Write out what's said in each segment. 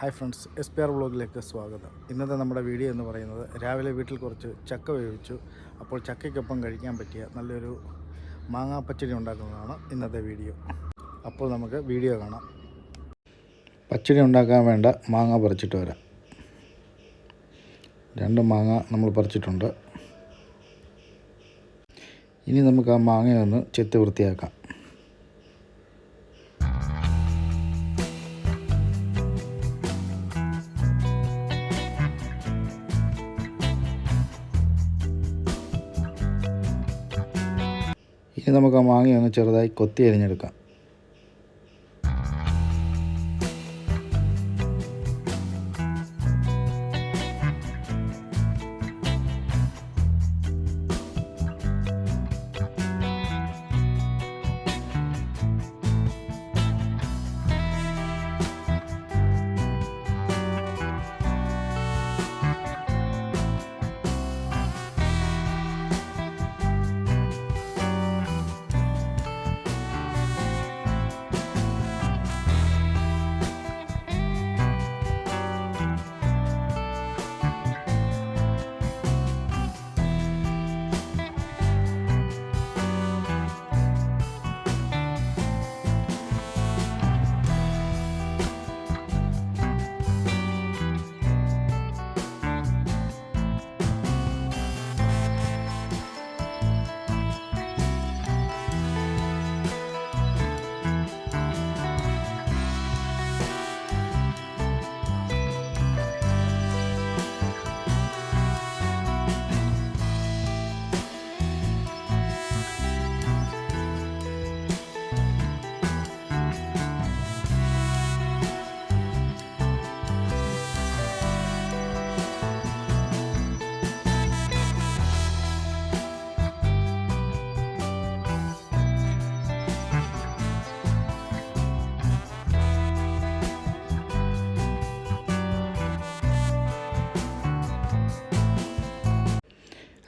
Hi friends S P R വ്ളോഗിലേക്ക് സ്വാഗതം. ഇന്നത്തെ നമ്മുടെ വീഡിയോ എന്ന് പറയുന്നത് രാവിലെ വീട്ടിൽ കുറച്ച് ചക്ക വേവിച്ചു. അപ്പോൾ ചക്കയ്ക്കൊപ്പം കഴിക്കാൻ പറ്റിയ നല്ലൊരു മാങ്ങാ പച്ചടി ഉണ്ടാക്കുന്നതാണ് ഇന്നത്തെ വീഡിയോ. അപ്പോൾ നമുക്ക് വീഡിയോ കാണാം. പച്ചടി ഉണ്ടാക്കാൻ വേണ്ട മാങ്ങ പറിച്ചിട്ട് വരാം. രണ്ട് മാങ്ങ നമ്മൾ പറിച്ചിട്ടുണ്ട്. ഇനി നമുക്ക് ആ മാങ്ങയൊന്ന് ചെത്തി വൃത്തിയാക്കാം. ഇനി നമുക്ക് ആ മാങ്ങ ഒന്ന് ചെറുതായി കൊത്തി അരിഞ്ഞെടുക്കാം.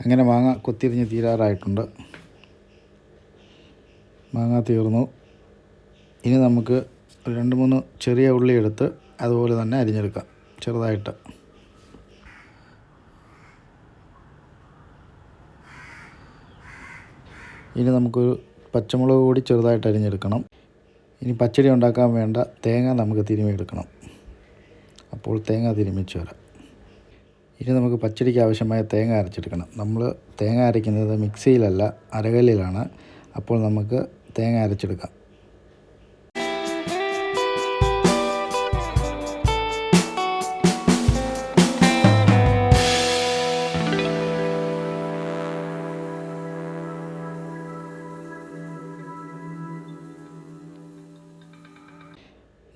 അങ്ങനെ മാങ്ങ കൊത്തിരിഞ്ഞ് തീരാറായിട്ടുണ്ട്. മാങ്ങ തീർന്നു. ഇനി നമുക്ക് രണ്ട് മൂന്ന് ചെറിയ ഉള്ളി എടുത്ത് അതുപോലെ തന്നെ അരിഞ്ഞെടുക്കാം ചെറുതായിട്ട്. ഇനി നമുക്കൊരു പച്ചമുളക് കൂടി ചെറുതായിട്ട് അരിഞ്ഞെടുക്കണം. ഇനി പച്ചടി ഉണ്ടാക്കാൻ വേണ്ട തേങ്ങ നമുക്ക് തിരുമിയെടുക്കണം അപ്പോൾ തേങ്ങ തിരുമിച്ച് വരാം. ഇനി നമുക്ക് പച്ചടിക്ക് ആവശ്യമായ തേങ്ങ അരച്ചെടുക്കണം. നമ്മൾ തേങ്ങ അരയ്ക്കുന്നത് മിക്സിയിലല്ല അരകല്ലിലാണ്. അപ്പോൾ നമുക്ക് തേങ്ങ അരച്ചെടുക്കാം.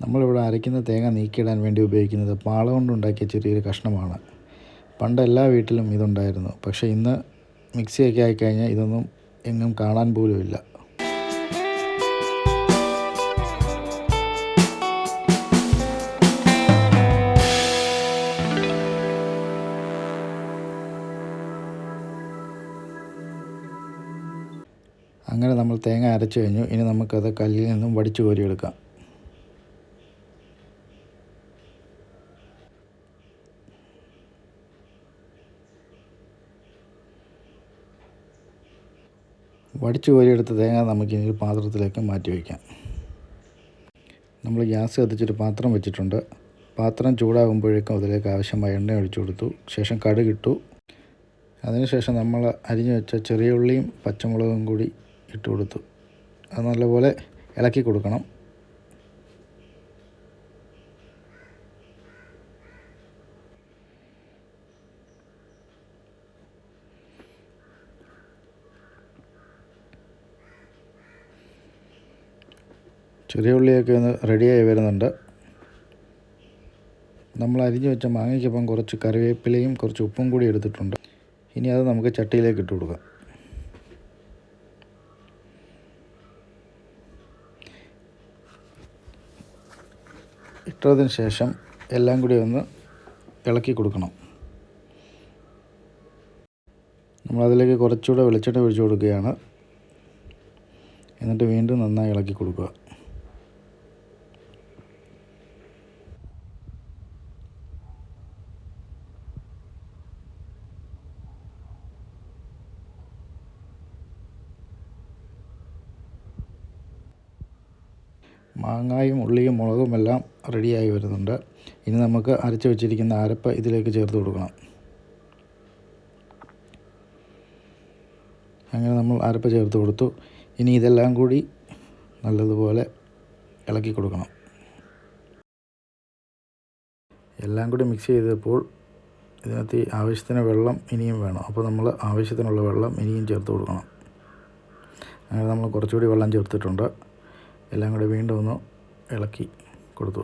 നമ്മളിവിടെ അരയ്ക്കുന്ന തേങ്ങ നീക്കിയിടാൻ വേണ്ടി ഉപയോഗിക്കുന്നത് പാള കൊണ്ടുണ്ടാക്കിയ ചെറിയൊരു കഷ്ണമാണ്. പണ്ട് എല്ലാ വീട്ടിലും ഇതുണ്ടായിരുന്നു. പക്ഷേ ഇന്ന് മിക്സിയൊക്കെ ആയിക്കഴിഞ്ഞാൽ ഇതൊന്നും എങ്ങും കാണാൻ പോലും ഇല്ല. അങ്ങനെ നമ്മൾ തേങ്ങ അരച്ചു കഴിഞ്ഞു. ഇനി നമുക്കത് കല്ലിൽ നിന്നും വടിച്ചു കോരിയെടുക്കാം. വടിച്ചു കോരിയെടുത്ത തേങ്ങ നമുക്ക് ഇനി ഒരു പാത്രത്തിലേക്ക് മാറ്റി വയ്ക്കാം. നമ്മൾ ഗ്യാസ് കത്തിച്ചൊരു പാത്രം വെച്ചിട്ടുണ്ട്. പാത്രം ചൂടാകുമ്പോഴേക്കും അതിലേക്ക് ആവശ്യമായ എണ്ണ ഒഴിച്ചു കൊടുത്തു. ശേഷം കടുകിട്ടു അതിനുശേഷം നമ്മൾ അരിഞ്ഞു വെച്ച ചെറിയ ഉള്ളിയും പച്ചമുളകും കൂടി ഇട്ട് കൊടുത്തു. അത് നല്ലപോലെ ഇളക്കി കൊടുക്കണം. ചെറിയ ഉള്ളിയൊക്കെ ഒന്ന് റെഡിയായി വരുന്നുണ്ട്. നമ്മൾ അരിഞ്ഞു വെച്ച മാങ്ങയ്ക്കൊപ്പം കുറച്ച് കറിവേപ്പിലയും കുറച്ച് ഉപ്പും കൂടി എടുത്തിട്ടുണ്ട്. ഇനി അത് നമുക്ക് ചട്ടിയിലേക്ക് ഇട്ട് കൊടുക്കാം. ഇട്ടതിന് ശേഷം എല്ലാം കൂടി ഒന്ന് ഇളക്കി കൊടുക്കണം. നമ്മളതിലേക്ക് കുറച്ചുകൂടെ വെളിച്ചെണ്ണ ഒഴിച്ചു കൊടുക്കുകയാണ്. എന്നിട്ട് വീണ്ടും നന്നായി ഇളക്കി കൊടുക്കുക. മാങ്ങായും ഉള്ളിയും മുളകും എല്ലാം റെഡിയായി വരുന്നുണ്ട്. ഇനി നമുക്ക് അരച്ച് വെച്ചിരിക്കുന്ന അരപ്പ് ഇതിലേക്ക് ചേർത്ത് കൊടുക്കണം. അങ്ങനെ നമ്മൾ അരപ്പ് ചേർത്ത് കൊടുത്തു. ഇനി ഇതെല്ലാം കൂടി നല്ലതുപോലെ ഇളക്കി കൊടുക്കണം. എല്ലാം കൂടി മിക്സ് ചെയ്തപ്പോൾ ഇതിനകത്ത് ആവശ്യത്തിന് വെള്ളം ഇനിയും വേണം. അപ്പോൾ നമ്മൾ ആവശ്യത്തിനുള്ള വെള്ളം ഇനിയും ചേർത്ത് കൊടുക്കണം. അങ്ങനെ നമ്മൾ കുറച്ചുകൂടി വെള്ളം ചേർത്തിട്ടുണ്ട്. എല്ലാം കൂടി വീണ്ടും ഒന്ന് ഇളക്കി കൊടുത്തു.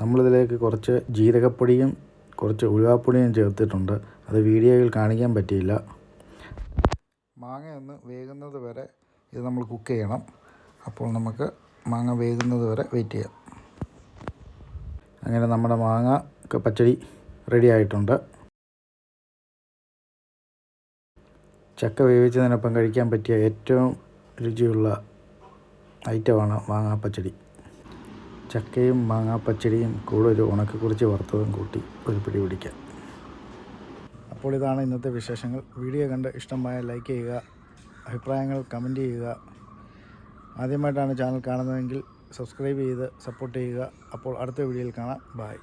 നമ്മളിതിലേക്ക് കുറച്ച് ജീരകപ്പൊടിയും കുറച്ച് ഉലുവാപ്പൊടിയും ചേർത്തിട്ടുണ്ട്. അത് വീഡിയോയിൽ കാണിക്കാൻ പറ്റിയില്ല. മാങ്ങ ഒന്ന് വേകുന്നത് വരെ ഇത് നമ്മൾ കുക്ക് ചെയ്യണം. അപ്പോൾ നമുക്ക് മാങ്ങ വേകുന്നത് വരെ വെയിറ്റ് ചെയ്യാം. അങ്ങനെ നമ്മുടെ മാങ്ങ പച്ചടി റെഡി ആയിട്ടുണ്ട്. ചക്ക വേവിച്ചതിനൊപ്പം കഴിക്കാൻ പറ്റിയ ഏറ്റവും രുചിയുള്ള ഐറ്റമാണ് മാങ്ങാപ്പച്ചടി. ചക്കയും മാങ്ങാപ്പച്ചടിയും കൂടെ ഒരു ഉണക്കക്കുറിച്ച് വറുത്തതും കൂട്ടി ഒരു പിടി പിടിക്കാം അപ്പോൾ ഇതാണ് ഇന്നത്തെ വിശേഷങ്ങൾ. വീഡിയോ കണ്ട് ഇഷ്ടമായ ലൈക്ക് ചെയ്യുക അഭിപ്രായങ്ങൾ കമന്റ് ചെയ്യുക. ആദ്യമായിട്ടാണ് ചാനൽ കാണുന്നതെങ്കിൽ സബ്സ്ക്രൈബ് ചെയ്ത് സപ്പോർട്ട് ചെയ്യുക. അപ്പോൾ അടുത്ത വീഡിയോയിൽ കാണാം. ബായ്